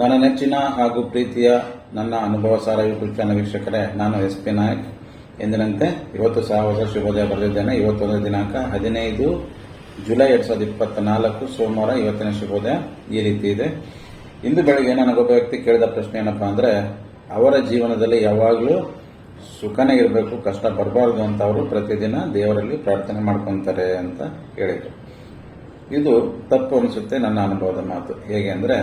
ನನ್ನ ನೆಚ್ಚಿನ ಹಾಗೂ ಪ್ರೀತಿಯ ನನ್ನ ಅನುಭವ ಸಾರ ಯೂಟ್ಯೂಬ್ ಚಾನಲ್ ವೀಕ್ಷಕರೇ, ನಾನು ಎಸ್ ಪಿ ನಾಯಕ್. ಎಂದಿನಂತೆ ಇವತ್ತು ಸಹ ಹೊಸ ಶುಭೋದಯ ಬರೆದಿದ್ದೇನೆ. ಇವತ್ತೊಂದು ದಿನಾಂಕ ಹದಿನೈದು ಜುಲೈ ಎರಡ್ ಸಾವಿರದ ಇಪ್ಪತ್ತ ನಾಲ್ಕು ಸೋಮವಾರ ಇವತ್ತಿನ ಶುಭೋದಯ ಈ ರೀತಿ ಇದೆ. ಇಂದು ಬೆಳಗ್ಗೆ ನನಗೊಬ್ಬ ವ್ಯಕ್ತಿ ಕೇಳಿದ ಪ್ರಶ್ನೆ ಏನಪ್ಪಾ ಅಂದ್ರೆ, ಅವರ ಜೀವನದಲ್ಲಿ ಯಾವಾಗಲೂ ಸುಖನೇ ಇರಬೇಕು, ಕಷ್ಟ ಬರಬಾರದು ಅಂತ ಅವರು ಪ್ರತಿದಿನ ದೇವರಲ್ಲಿ ಪ್ರಾರ್ಥನೆ ಮಾಡ್ಕೊಂತಾರೆ ಅಂತ ಹೇಳಿದರು. ಇದು ತಪ್ಪು ಅನಿಸುತ್ತೆ ನನ್ನ ಅನುಭವದ ಮಾತು. ಹೇಗೆ ಅಂದರೆ,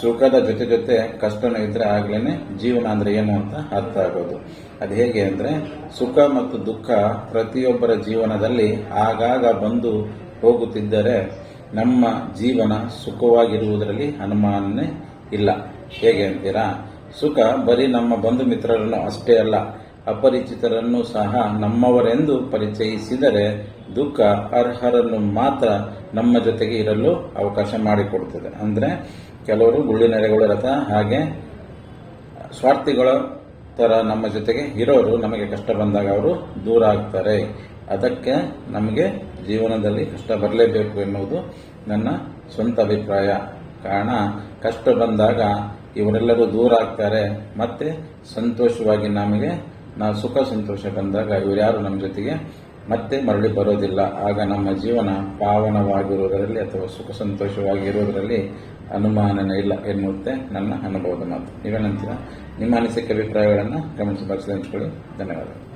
ಸುಖದ ಜೊತೆ ಜೊತೆ ಕಷ್ಟನೂ ಇದ್ದರೆ ಆಗಲೇ ಜೀವನ ಅಂದರೆ ಏನು ಅಂತ ಅರ್ಥ ಆಗೋದು. ಅದು ಹೇಗೆ ಅಂದರೆ, ಸುಖ ಮತ್ತು ದುಃಖ ಪ್ರತಿಯೊಬ್ಬರ ಜೀವನದಲ್ಲಿ ಆಗಾಗ ಬಂದು ಹೋಗುತ್ತಿದ್ದರೆ ನಮ್ಮ ಜೀವನ ಸುಖವಾಗಿರುವುದರಲ್ಲಿ ಅನುಮಾನನೇ ಇಲ್ಲ. ಹೇಗೆ ಅಂತೀರಾ? ಸುಖ ಬರೀ ನಮ್ಮ ಬಂಧು ಮಿತ್ರರನ್ನು ಅಷ್ಟೇ ಅಲ್ಲ. ಅಪರಿಚಿತರನ್ನು ಸಹ ನಮ್ಮವರೆಂದು ಪರಿಚಯಿಸಿದರೆ ದುಃಖ ಅರ್ಹರನ್ನು ಮಾತ್ರ ನಮ್ಮ ಜೊತೆಗೆ ಇರಲು ಅವಕಾಶ ಮಾಡಿಕೊಡುತ್ತದೆ. ಅಂದರೆ ಕೆಲವರು ಗುಳ್ಳಿನೆರೆಗಳ ರಥ, ಹಾಗೆ ಸ್ವಾರ್ಥಿಗಳ ಥರ ನಮ್ಮ ಜೊತೆಗೆ ಇರೋರು ನಮಗೆ ಕಷ್ಟ ಬಂದಾಗ ಅವರು ದೂರ ಆಗ್ತಾರೆ. ಅದಕ್ಕೆ ನಮಗೆ ಜೀವನದಲ್ಲಿ ಕಷ್ಟ ಬರಲೇಬೇಕು ಎನ್ನುವುದು ನನ್ನ ಸ್ವಂತ ಅಭಿಪ್ರಾಯ. ಕಾರಣ, ಕಷ್ಟ ಬಂದಾಗ ಇವರೆಲ್ಲರೂ ದೂರ ಆಗ್ತಾರೆ, ಮತ್ತೆ ಸಂತೋಷವಾಗಿ ನಮಗೆ ನಾವು ಸುಖ ಸಂತೋಷ ಬಂದಾಗ ಇವರ್ಯಾರು ನಮ್ಮ ಜೊತೆಗೆ ಮತ್ತೆ ಮರಳಿ ಬರೋದಿಲ್ಲ. ಆಗ ನಮ್ಮ ಜೀವನ ಪಾವನವಾಗಿರುವುದರಲ್ಲಿ ಅಥವಾ ಸುಖ ಸಂತೋಷವಾಗಿರುವುದರಲ್ಲಿ ಅನುಮಾನನೇ ಇಲ್ಲ ಎನ್ನುತ್ತೆ ನನ್ನ ಅನುಭವದ ಮಾತು. ನೀವೇನಂತೀರ? ನಿಮ್ಮ ಅನಿಸಿಕೆ, ಅಭಿಪ್ರಾಯಗಳನ್ನು ಗಮನಿಸಿ ಬಾಕ್ಸ್ ಹಂಚ್ಕೊಳ್ಳಿ. ಧನ್ಯವಾದಗಳು.